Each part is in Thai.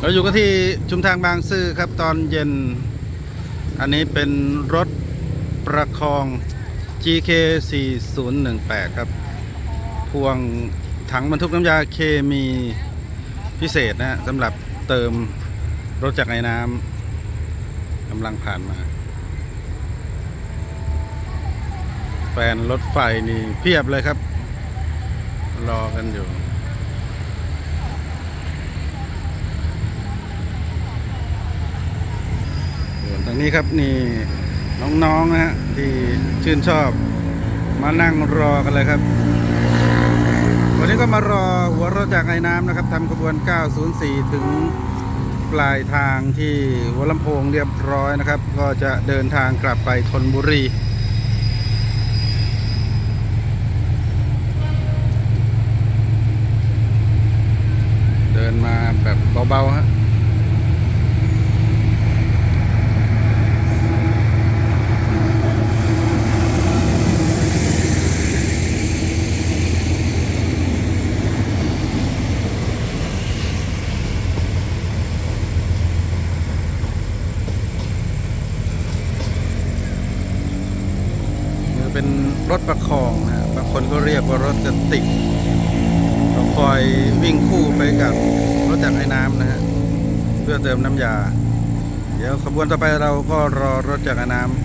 เราอยู่กันที่ชุมทางบางซื่อครับตอนเย็น อันนี้เป็นรถประคอง GK 4018ครับพวงถังบรรทุกน้ำยาเคมีพิเศษนะฮะสำหรับเติมรถจากไอ้น้ำกำลังผ่านมา แฟนรถไฟนี่เพียบเลยครับ รอกันอยู่ ส่ว นี้ครับนี่น้องๆนะฮะที่ชื่นชอบ มานั่งรอกันเลยครับ วันนี้ก็มารอหัวรถจากไอ้น้ำนะครับทำขบวน 904 ถึงปลายทางที่หัวลำโพงเรียบร้อยนะครับ ก็จะเดินทางกลับไปธนบุรีเดินมาแบบเบาๆฮะ เป็นรถประคองนะบางคนก็เรียกว่ารถกระติกเราคอยวิ่งคู่ไปกับรถจากไอ้น้ำนะฮะเพื่อเติมน้ำยา เดี๋ยวขบวนต่อไปเราก็รอรถจากไอ้น้ำ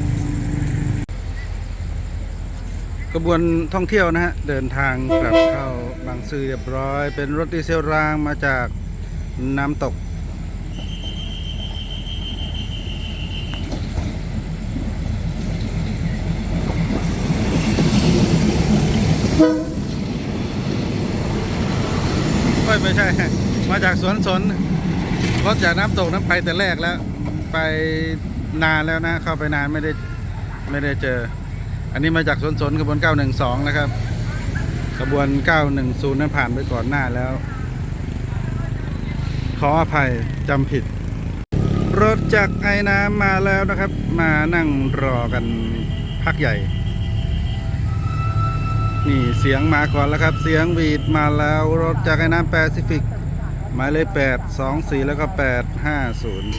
ขบวนท่องเที่ยวนะฮะเดินทางกลับเข้าบางซื่อเรียบร้อย เป็นรถดีเซลรางมาจากน้ำตก ไม่ใช่ มาจากสวนสนรถจากน้ำตกนั้นไปแต่แรกแล้ว ไปนานแล้วนะ เข้าไปนานไม่ได้ไม่ได้เจอ อันนี้มาจากสวนสนขบวน 912 นะครับ ขบวน 910 นั้นผ่านไปก่อนหน้าแล้ว ขออภัยจำผิด รถจากไอ้น้ำมาแล้วนะครับ มานั่งรอกันพักใหญ่ นี่เสียงมาก่อนแล้วครับ เสียงวีดมาแล้ว รถจากไอ้น้ำแปซิฟิก หมายเลขแปดสองสี่แล้วก็แปดห้าศูนย์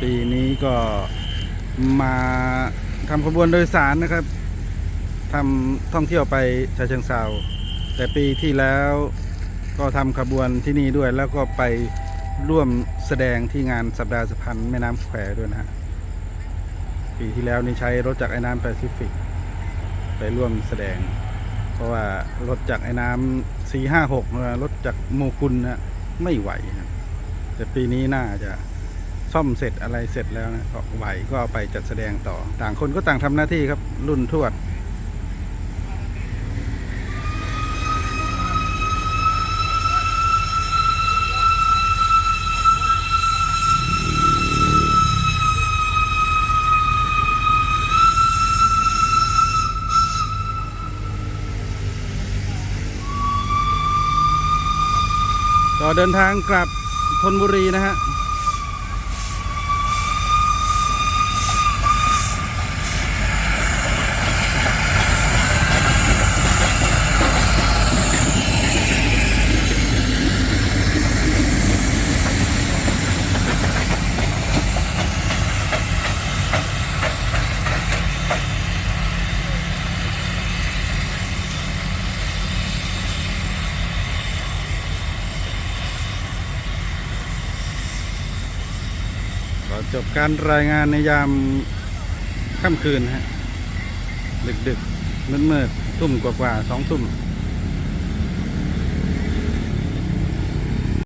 ปีนี้ก็มาทำขบวนโดยสารนะครับทำท่องเที่ยวไปชาเชิงเซาแต่ปีที่แล้วก็ทำขบวนที่นี่ด้วยแล้วก็ไปร่วมแสดงที่งานสัปดาห์สุพรรณแม่น้ำแควด้วยนะฮะปีที่แล้วนี่ใช้รถจากไอ้น้ำแปซิฟิก ไปร่วมแสดง เพราะว่ารถจากไอ้น้ำสี่ห้าหกรถจากโมกุลนะไม่ไหวครับแต่ปีนี้น่าจะซ่อมเสร็จอะไรเสร็จแล้วนะก็ไหวก็ไปจัดแสดงต่อ ต่างคนก็ต่างทำหน้าที่ครับรุ่นทวด ก็เดินทางกลับธนบุรีนะฮะ ก็จบการรายงานในยามค่ำคืนฮะดึกดึกมืดมืดๆทุ่มกว่าๆสองทุ่ม